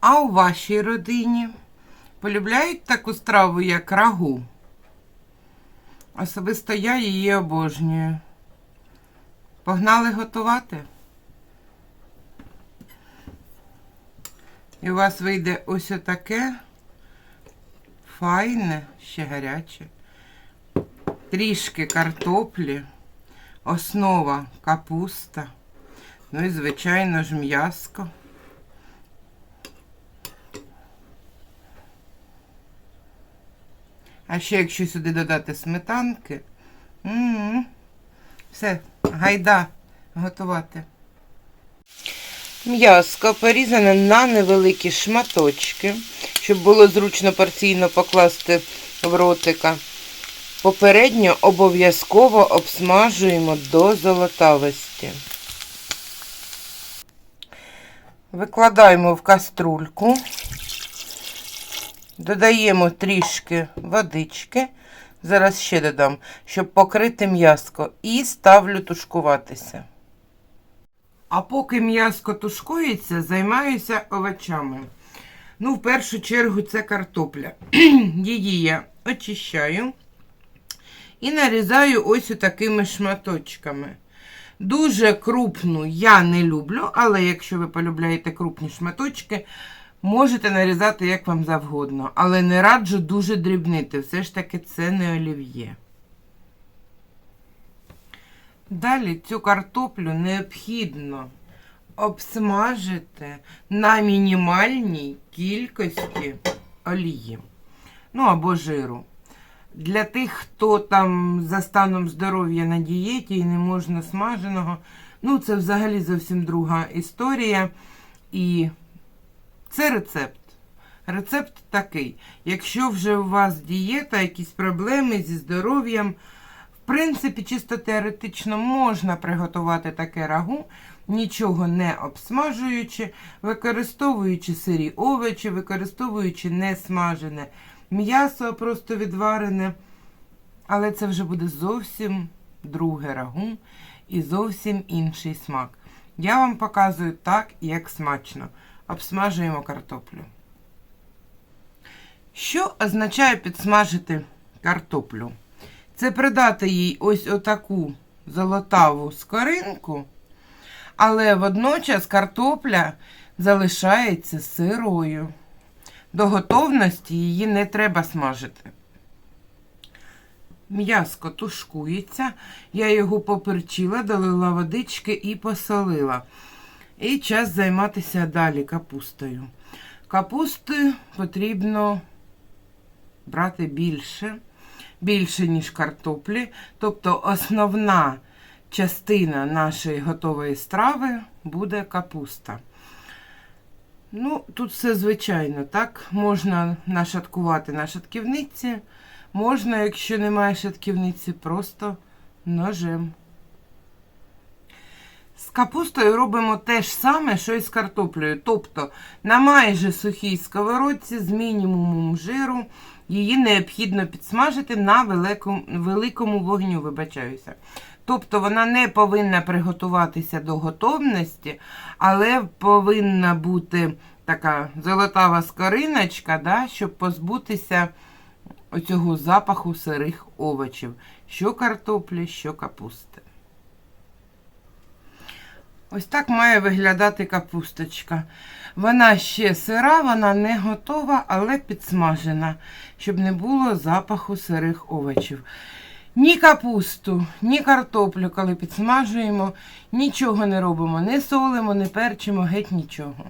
А у вашій родині полюбляють таку страву, як рагу? Особисто я її обожнюю. Погнали готувати? І у вас вийде ось отаке файне, ще гаряче. Трішки картоплі, основа капуста. Ну і, звичайно ж, м'яско. А ще якщо сюди додати сметанки. м Все, гайда готувати. М'яско порізане на невеликі шматочки, щоб було зручно порційно покласти в ротика. Попередньо обов'язково обсмажуємо до золотавості. Викладаємо в каструльку, додаємо трішки водички, зараз ще додам, щоб покрити м'яско, і ставлю тушкуватися. А поки м'яско тушкується, займаюся овочами. Ну, в першу чергу, це картопля. Її я очищаю і нарізаю ось такими шматочками. Дуже крупну я не люблю, але якщо ви полюбляєте крупні шматочки, можете нарізати як вам завгодно. Але не раджу дуже дрібнити. Все ж таки це не олів'є. Далі цю картоплю необхідно обсмажити на мінімальній кількості олії. Ну або жиру. Для тих, хто там за станом здоров'я на дієті і не можна смаженого, ну це взагалі зовсім друга історія. І це рецепт. Рецепт такий. Якщо вже у вас дієта, якісь проблеми зі здоров'ям, в принципі, чисто теоретично можна приготувати таке рагу, нічого не обсмажуючи, використовуючи сирі овочі, використовуючи не смажене м'ясо, просто відварене. Але це вже буде зовсім друге рагу і зовсім інший смак. Я вам показую так, як смачно. Обсмажуємо картоплю. Що означає підсмажити картоплю? Це придати їй ось отаку золотаву скоринку, але водночас картопля залишається сирою. До готовності її не треба смажити. М'яско тушкується, я його поперчила, долила водички і посолила. І час займатися далі капустою. Капусти потрібно брати більше, більше, ніж картоплі. Тобто основна частина нашої готової страви буде капуста. Ну, тут все звичайно, так? Можна нашаткувати на шатківниці, можна, якщо немає шатківниці, просто ножем. З капустою робимо те ж саме, що і з картоплею. Тобто на майже сухій сковородці з мінімумом жиру її необхідно підсмажити на великому, великому вогню, вибачаюся. Тобто вона не повинна приготуватися до готовності, але повинна бути така золотава скориночка, да, щоб позбутися оцього запаху сирих овочів, що картоплі, що капусти. Ось так має виглядати капусточка. Вона ще сира, вона не готова, але підсмажена, щоб не було запаху сирих овочів. Ні капусту, ні картоплю, коли підсмажуємо, нічого не робимо, не солимо, не перчимо, геть нічого.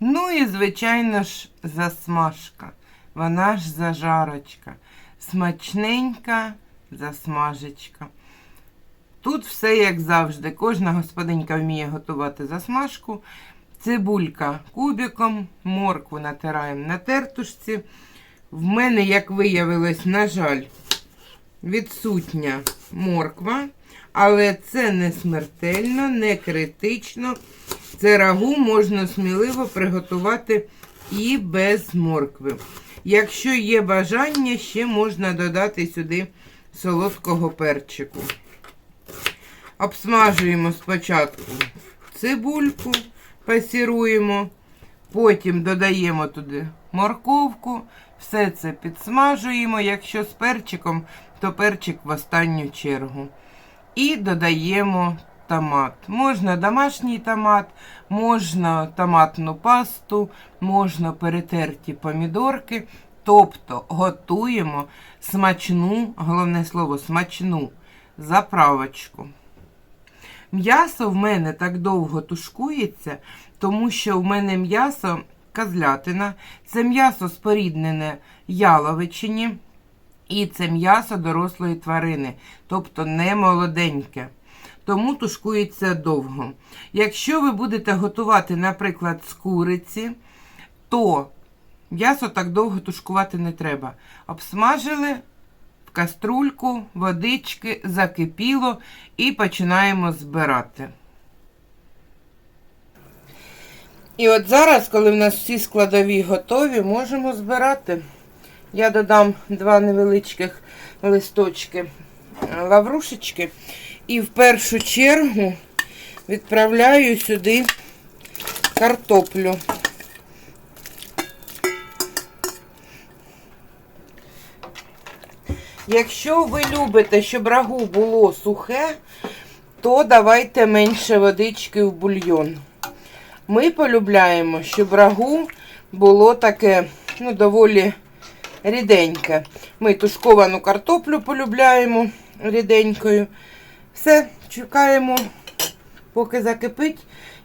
Ну і, звичайно ж, засмажка. Вона ж зажарочка. Смачненька засмажечка. Тут все як завжди. Кожна господинька вміє готувати засмажку. Цибулька кубиком, моркву натираємо на тертушці. В мене, як виявилось, на жаль, відсутня морква, але це не смертельно, не критично. Це рагу можна сміливо приготувати і без моркви. Якщо є бажання, ще можна додати сюди солодкого перчику. Обсмажуємо спочатку цибульку, пасіруємо. Потім додаємо туди морковку, все це підсмажуємо. Якщо з перчиком, то перчик в останню чергу. І додаємо томат. Можна домашній томат, можна томатну пасту, можна перетерті помідорки. Тобто готуємо смачну, головне слово, смачну заправочку. М'ясо в мене так довго тушкується, тому що в мене м'ясо козлятина, це м'ясо споріднене яловичині, і це м'ясо дорослої тварини, тобто не молоденьке. Тому тушкується довго. Якщо ви будете готувати, наприклад, з куриці, то м'ясо так довго тушкувати не треба. Обсмажили в каструльку, водички, закипіло і починаємо збирати. І от зараз, коли в нас всі складові готові, можемо збирати. Я додам два невеличких листочки е, лаврушечки. І в першу чергу відправляю сюди картоплю. Якщо ви любите, щоб рагу було сухе, то давайте менше водички в бульйон. Ми полюбляємо, щоб рагу було таке, ну, доволі ріденьке. Ми тушковану картоплю полюбляємо ріденькою. Все, чекаємо, поки закипить,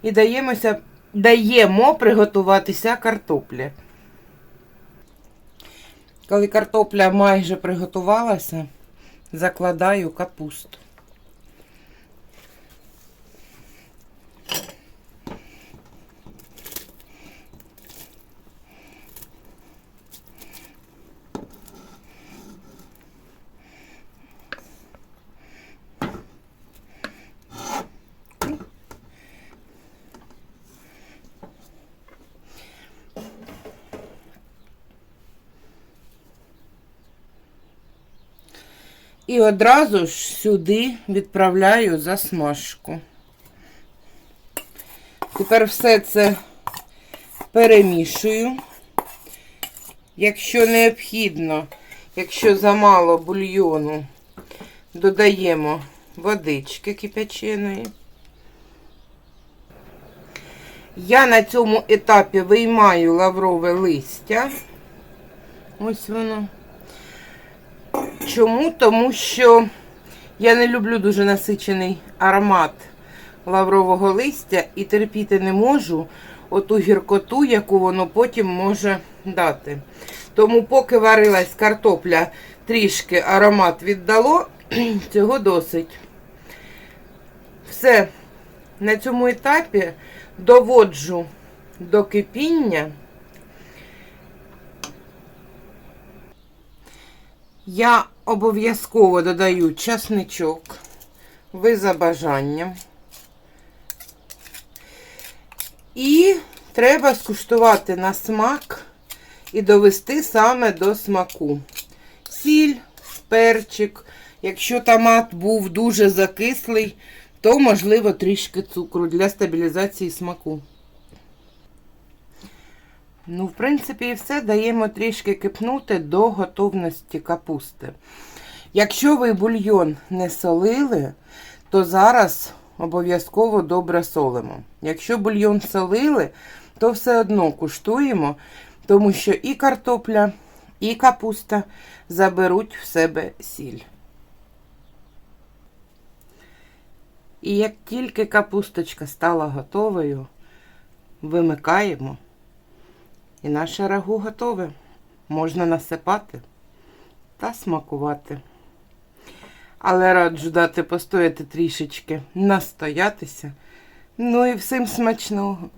і даємося, даємо приготуватися картоплі. Коли картопля майже приготувалася, закладаю капусту. І одразу ж сюди відправляю засмажку. Тепер все це перемішую. Якщо необхідно, якщо замало бульйону, додаємо водички кипяченої. Я на цьому етапі виймаю лаврове листя. Ось воно. Чому? Тому що я не люблю дуже насичений аромат лаврового листя і терпіти не можу оту гіркоту, яку воно потім може дати. Тому, поки варилась картопля, трішки аромат віддало, цього досить. Все, на цьому етапі доводжу до кипіння. Я обов'язково додаю часничок, ви за бажанням. І треба скуштувати на смак і довести саме до смаку. Сіль, перчик. Якщо томат був дуже закислий, то, можливо, трішки цукру для стабілізації смаку. Ну, в принципі, і все даємо трішки кипнути до готовності капусти. Якщо ви бульйон не солили, то зараз обов'язково добре солимо. Якщо бульйон солили, то все одно куштуємо, тому що і картопля, і капуста заберуть в себе сіль. І як тільки капусточка стала готовою, вимикаємо. І наше рагу готове. Можна насипати та смакувати. Але раджу дати постояти трішечки, настоятися. Ну і всім смачного.